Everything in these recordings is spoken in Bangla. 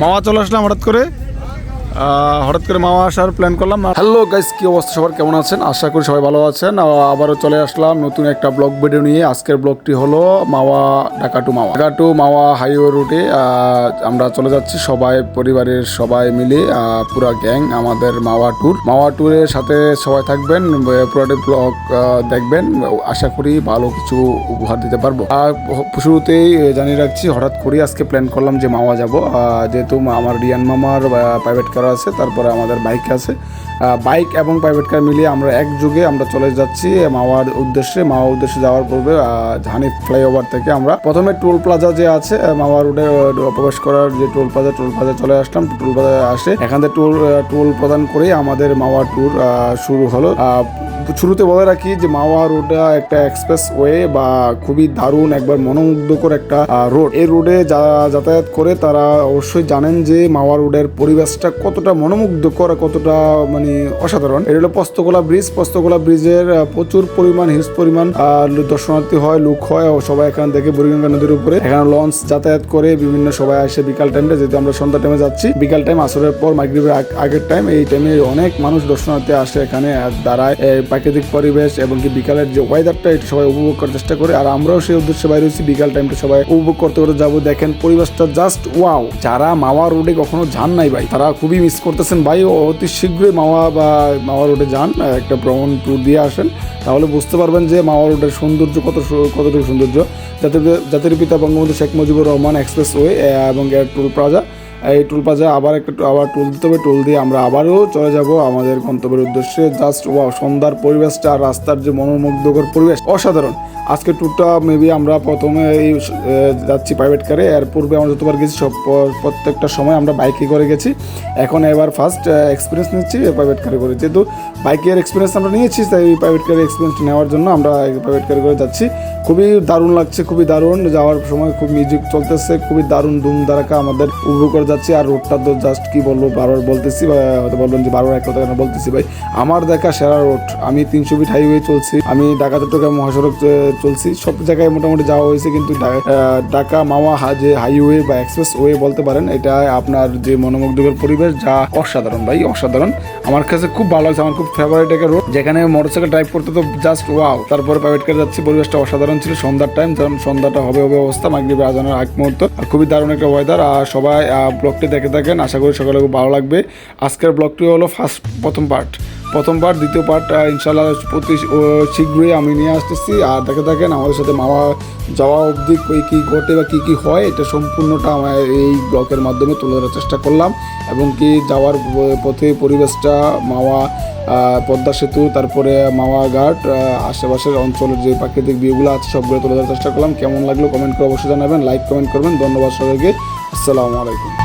মাওয়া চলে আসলাম হঠাৎ করে। হঠাৎ করে মামা আসার প্ল্যান করলাম। হ্যালো গাইস কি অবস্থা? সবার কেমন আছেন? আশা করি সবাই ভালো আছেন। আবারও চলে আসলাম নতুন একটা ব্লগ ভিডিও নিয়ে। আজকের ব্লগটি হলো Mawa, Dhaka to Mawa. Dhaka to Mawa highway রুটে আমরা চলে যাচ্ছি সবাই, পরিবারের সবাই মিলে পুরা গ্যাং আমাদের মাওয়া ট্যুর মাওয়া ট্যুরের সাথে সবাই থাকবেন পুরাটি ব্লগ দেখবেন। আশা করি ভালো কিছু উপহার দিতে পারব। আর শুরুতেই জানিয়ে রাখছি, হঠাৎ করেই আজকে প্ল্যান করলাম যে মাওয়া যাব। যেহেতু আমার রিয়ান মামার প্রাইভেট কার আছে তারপরে আমাদের বাইক আছে। বাইক এবং প্রাইভেট কার মিলিয়ে আমরা একযোগে আমরা চলে যাচ্ছি মাওয়ার উদ্দেশ্যে মাওয়া উদ্দেশ্যে যাওয়ার পূর্বে হানিফ ফ্লাইওভার থেকে আমরা প্রথমে টোল প্লাজা যে আছে মাওয়া রোডে প্রবেশ করার যে টোল প্লাজা টোল প্লাজা চলে আসলাম। টোল প্লাজা আসে, এখান থেকে টোল টোল প্রদান করেই আমাদের মাওয়া ট্যুর শুরু হলো। শুরুতে বলে রাখি যে মাওয়া রোডটা একটা এক্সপ্রেস ওয়ে বা খুবই দারুণ, একবার মনোমুগ্ধকর একটা রোড এই রোডে যাতায়াত করে তারা অবশ্যই জানেন যে মাওয়া রোডের পরিবেশটা কতটা মনোমুগ্ধকর, কতটা মানে অসাধারণ। এটা হলো পস্তকোলা ব্রিজ। পস্তকোলা ব্রিজের প্রচুর পরিমাণ, হিউজ পরিমাণ দর্শনার্থী হয়, লোক হয় সবাই এখান থেকে বুড়িগঙ্গা নদীর উপরে। এখানে লঞ্চ যাতায়াত করে বিভিন্ন সবাই আসে বিকাল টাইমে যেহেতু আমরা সন্ধ্যা টাইমে যাচ্ছি। বিকাল টাইম আসরের পর মাগরিবের আগের টাইম এই টাইমে অনেক মানুষ দর্শনার্থী আসে এখানে দাঁড়ায়। প্রাকৃতিক পরিবেশ এবং কি বিকালের যে ওয়েদারটা এটা সবাই উপভোগ করার চেষ্টা করে। আর আমরাও সেই উদ্দেশ্যে বাইরে হচ্ছি বিকাল টাইমটা সবাই উপভোগ করতে করতে যাব। দেখেন পরিবেশটা জাস্ট ওয়াও যারা মাওয়া রোডে কখনো যান নাই ভাই, তারা খুবই মিস করতেছেন। ভাই, অতি শীঘ্রই মাওয়া বা মাওয়া রোডে যান একটা ভ্রমণ ট্যুর দিয়ে আসেন, তাহলে বুঝতে পারবেন যে মাওয়া রোডের সৌন্দর্য কত কতটুকু সৌন্দর্য। জাতির জাতির পিতা বঙ্গবন্ধু শেখ মুজিবুর রহমান এক্সপ্রেসওয়ে এবং এয়ার টুল প্লাজা এই টুল প্লাজা আবার একটা আবার টুল দিতে হবে। টুল দিয়ে আমরা আবারও চলে যাব আমাদের গন্তব্যের উদ্দেশ্যে। জাস্ট ওয়াও সন্ধ্যার পরিবেশটা আর রাস্তার যে মনোমুগ্ধকর পরিবেশ, অসাধারণ। আজকে ট্যুরটা মেবি আমরা প্রথমে এই যাচ্ছি প্রাইভেট কারে এর পূর্বে আমরা যতবার গেছি, সব প্রত্যেকটা সময় আমরা বাইকে করে গেছি। এখন এবার ফার্স্ট এক্সপিরিয়েন্স নিচ্ছি প্রাইভেট কারে করে। যেহেতু বাইকের এক্সপিরিয়েন্স আমরা নিয়েছি, তাই প্রাইভেট কারের এক্সপিরিয়েন্স নেওয়ার জন্য আমরা প্রাইভেট কারে করে যাচ্ছি। খুবই দারুণ লাগছে, খুবই দারুণ। যাওয়ার সময় খুব মিউজিক চলতেছে, খুবই দারুণ ধুম ধারাকা আমাদের উপভোগ করে যাচ্ছি আর রোডটা তো জাস্ট কি বলব বারবার বলতেছি বা হয়তো বলবেন যে বারবার এক কথা কেন বলতেছি ভাই। আমার দেখা সেরা রোড আমি তিনশো ফিট হাইওয়ে চলছি, আমি ঢাকা, চট্টগ্রাম, মহাসড়ক চলছি, সব জায়গায় মোটামুটি যাওয়া হয়েছে কিন্তু ঢাকা, মাওয়া যে হাইওয়ে বা এক্সপ্রেস ওয়ে বলতে পারেন, এটা আপনার যে মনোমুগ্ধকর পরিবেশ যা অসাধারণ ভাই, অসাধারণ। আমার কাছে খুব ভালো লাগছে, আমার খুব ফেভারিট একটা রোড যেখানে মোটরসাইকেল ড্রাইভ করতে তো জাস্ট ওয়াও তারপরে প্রাইভেট কারে যাচ্ছি, পরিবেশটা অসাধারণ ছিল, সন্ধ্যার টাইম যেমন সন্ধ্যাটা হবে হবে অবস্থা মাগরিবে আজানের আগ মুহূর্ত। খুবই দারুণ একটা ওয়েদার আর সবাই ব্লগটি দেখে থাকেন। আশা করি সকালে খুব ভালো লাগবে। আজকের ব্লগটি হলো ফার্স্ট, প্রথম পার্ট প্রথম পার্ট দ্বিতীয় পার্ট ইনশাল্লাহ প্রতি শীঘ্রই আমি নিয়ে আসতেছি। আর দেখে থাকেন আমাদের সাথে মামা যাওয়া অবধি কী কী ঘটে বা কী কী হয়, এটা সম্পূর্ণটা আমার এই ব্লগের মাধ্যমে তুলে ধরার চেষ্টা করলাম। এবং কি যাওয়ার পথে পরিবেশটা মাওয়া পদ্মা সেতু, তারপরে মাওয়া ঘাট আশেপাশের অঞ্চলের যে প্রাকৃতিক ভিউগুলো আছে সবগুলো তুলে ধরার চেষ্টা করলাম। কেমন লাগল কমেন্ট করে অবশ্যই জানাবেন, লাইক কমেন্ট করবেন। ধন্যবাদ সবাইকে। আসসালামু আলাইকুম।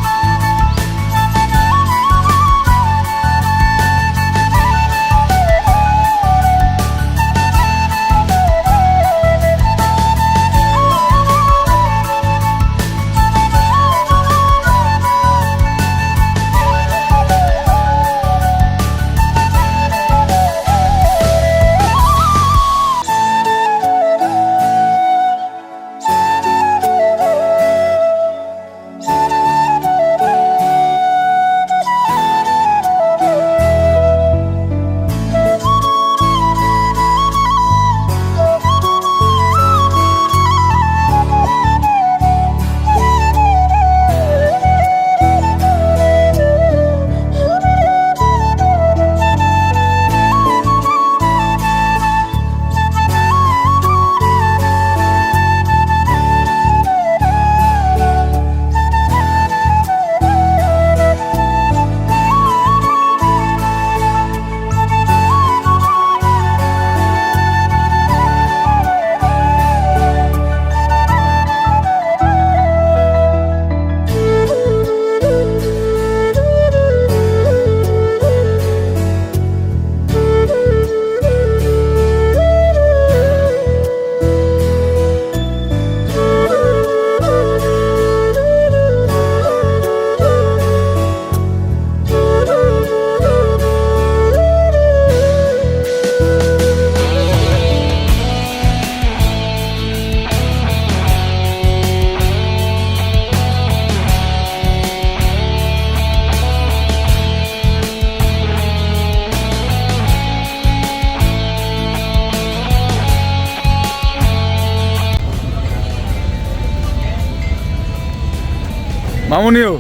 মামুনিও?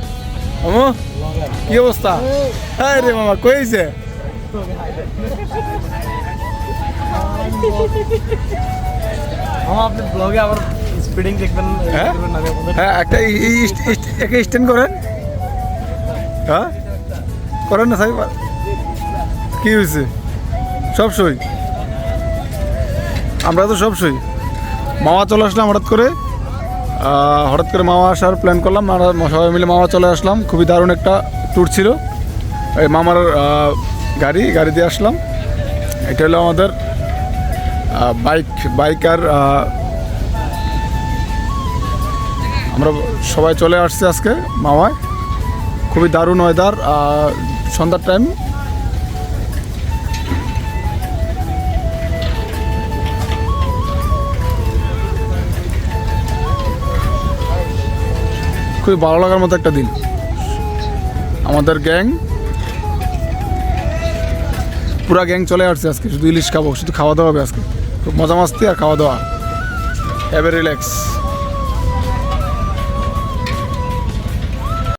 মামু কি অবস্থা? হ্যাঁ রে মামা কইছে আপনি হ্যাঁ? হ্যাঁ? একটা স্ট্যান্ড করেন। হ্যাঁ? করেন না হয়েছে সব আমরা তো সবসই মামা চলে আসলাম হঠাৎ করে। হঠাৎ করে মামা আসার প্ল্যান করলাম সবাই মিলে মামা চলে আসলাম। খুবই দারুণ একটা ট্যুর ছিল। এই মামার গাড়ি গাড়ি দিয়ে আসলাম। এটা হলো আমাদের বাইক বাইকার আহ, আমরা সবাই চলে আসছি আজকে মামায়। খুবই দারুণ ওয়েদার সন্ধ্যার টাইম খুবই ভালো লাগার মতো একটা দিন। আমাদের গ্যাং, পুরা গ্যাং চলে আসছে আজকে, শুধু ইলিশ খাব, শুধু খাওয়া দাওয়া হবে আজকে। খুব মজা মাস্তি আর খাওয়া দাওয়া। হ্যাভে রিল্যাক্স